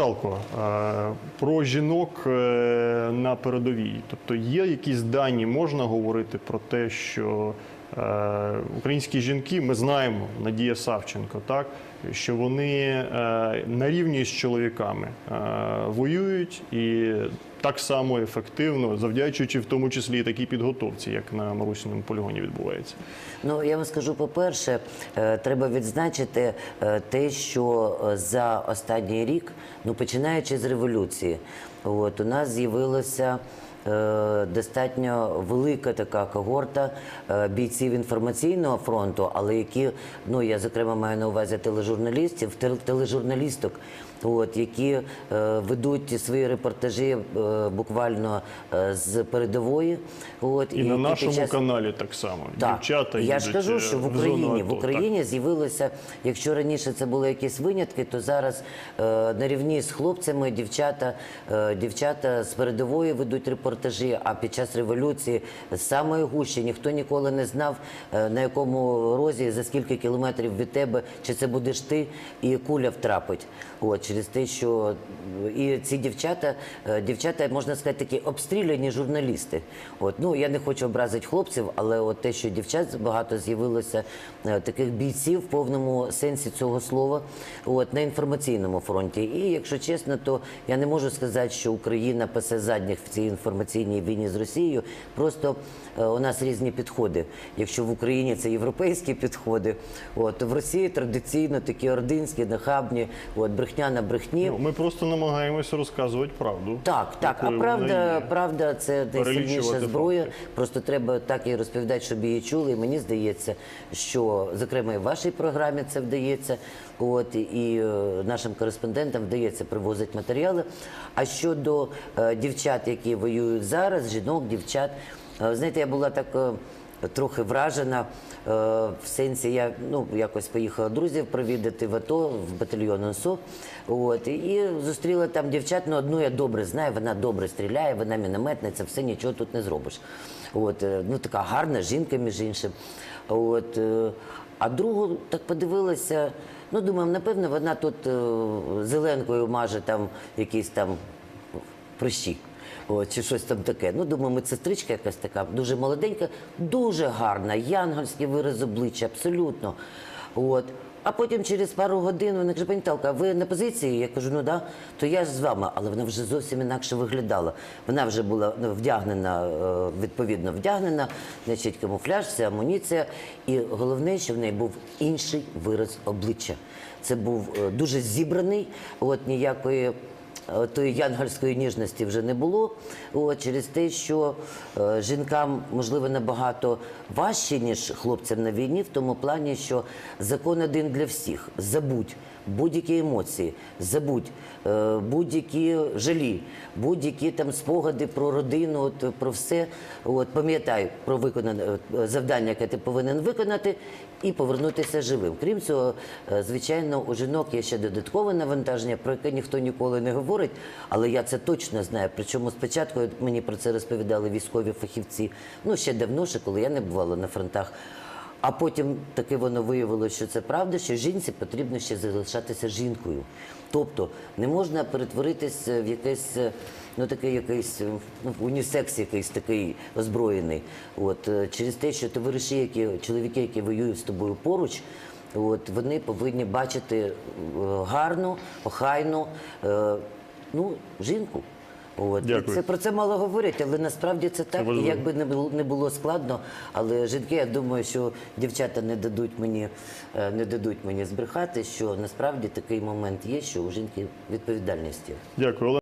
Наталко, е, про жінок е, на передовій. Тобто є якісь дані, можна говорити про те, що українські жінки, ми знаємо, Надія Савченко, так, що вони е, на рівні з чоловіками е, воюють і так само ефективно, завдячуючи в тому числі і такій підготовці, як на Марусиному полігоні відбувається. Ну я вам скажу, по-перше, е, треба відзначити е, те, що е, за останній рік, ну починаючи з революції, от у нас з'явилося. е, Достатньо велика така когорта е, бійців інформаційного фронту, але які, ну я зокрема маю на увазі тележурналістів, тел- тележурналісток, от які е, ведуть свої репортажі буквально з передової. От І, на нашому час- каналі так само. так. Дівчата я ж кажу, що в Україні в так. Україні з'явилося, якщо раніше це були якісь винятки, то зараз на рівні з хлопцями дівчата, дівчата з передової ведуть репортажі. А під час революції з самої гущі ніхто ніколи не знав, е, на якому розі за скільки кілометрів від тебе, чи це будеш ти, і куля втрапить. От через те, що і ці дівчата, е, дівчата, можна сказати, такі обстріляні журналісти. От ну я не хочу образити хлопців, але от те, що дівчат багато з'явилося е, таких бійців в повному сенсі цього слова, от на інформаційному фронті. І якщо чесно, то я не можу сказати, що Україна пасе задніх в цій інформаційній війні з Росією. Просто е, у нас різні підходи. Якщо в Україні це європейські підходи, от то в Росії традиційно такі ординські, нахабні, от брехня на брехні. Ну, Ми просто намагаємося розказувати правду. Так, так. А правда, правда, це найсильніша зброя. факти. Просто треба так і розповідати, щоб її чули. І мені здається, що зокрема і в вашій програмі це вдається. От і е, нашим кореспондентам вдається привозити матеріали. А щодо е, дівчат, які воюють зараз, жінок, дівчат, е, знаєте, я була так. е, Трохи вражена в сенсі, я ну якось поїхала друзів провідати в АТО в батальйон ОНСО. От і зустріла там дівчат. Ну одну я добре знаю, вона добре стріляє, вона мінометниця, все нічого тут не зробиш. От ну така гарна жінка, між іншим. От а другу так подивилася. Ну думаю, напевно, вона тут зеленкою маже там якісь там прищі. О, чи щось там таке. Ну, думаю, медсестричка якась така, дуже молоденька, дуже гарна, янгольський вираз обличчя, абсолютно. От. А потім через пару годин вона каже, пані Талка, ви на позиції? Я кажу, ну да, то я ж з вами, але вона вже зовсім інакше виглядала. Вона вже була ну, вдягнена, е, відповідно вдягнена, значить, камуфляж, це амуніція. І головне, що в неї був інший вираз обличчя. Це був е, дуже зібраний, от ніякої. Е, тої янгольської ніжності вже не було. От, через те, що е, жінкам, можливо, набагато важче, ніж хлопцям на війні, в тому плані, що закон один для всіх. Забудь будь-які емоції, забудь е, будь-які жалі, будь-які там спогади про родину, от, про все. От, пам'ятай про виконане е, завдання, яке ти повинен виконати, і повернутися живим. Крім цього, е, звичайно, у жінок є ще додаткове навантаження, про яке ніхто ніколи не говорить, але я це точно знаю. Причому спочатку мені про це розповідали військові фахівці. Ну ще давно, ще коли я не бувала на фронтах. А потім таки воно виявилося, що це правда, що жінці потрібно ще залишатися жінкою. Тобто не можна перетворитись в якесь е, ну такий якийсь е, ну, унісекс, якийсь такий озброєний. От е, через те, що товариші, які чоловіки, які воюють з тобою поруч. От вони повинні бачити е, гарну, охайну е, ну, жінку. От. Дякую. Це про це мало говорять, але насправді це так. І як якби не було не було складно, але жінки, я думаю, що дівчата не дадуть мені е, не дадуть мені збрехати, що насправді такий момент є, що у жінки відповідальність є. Дякую.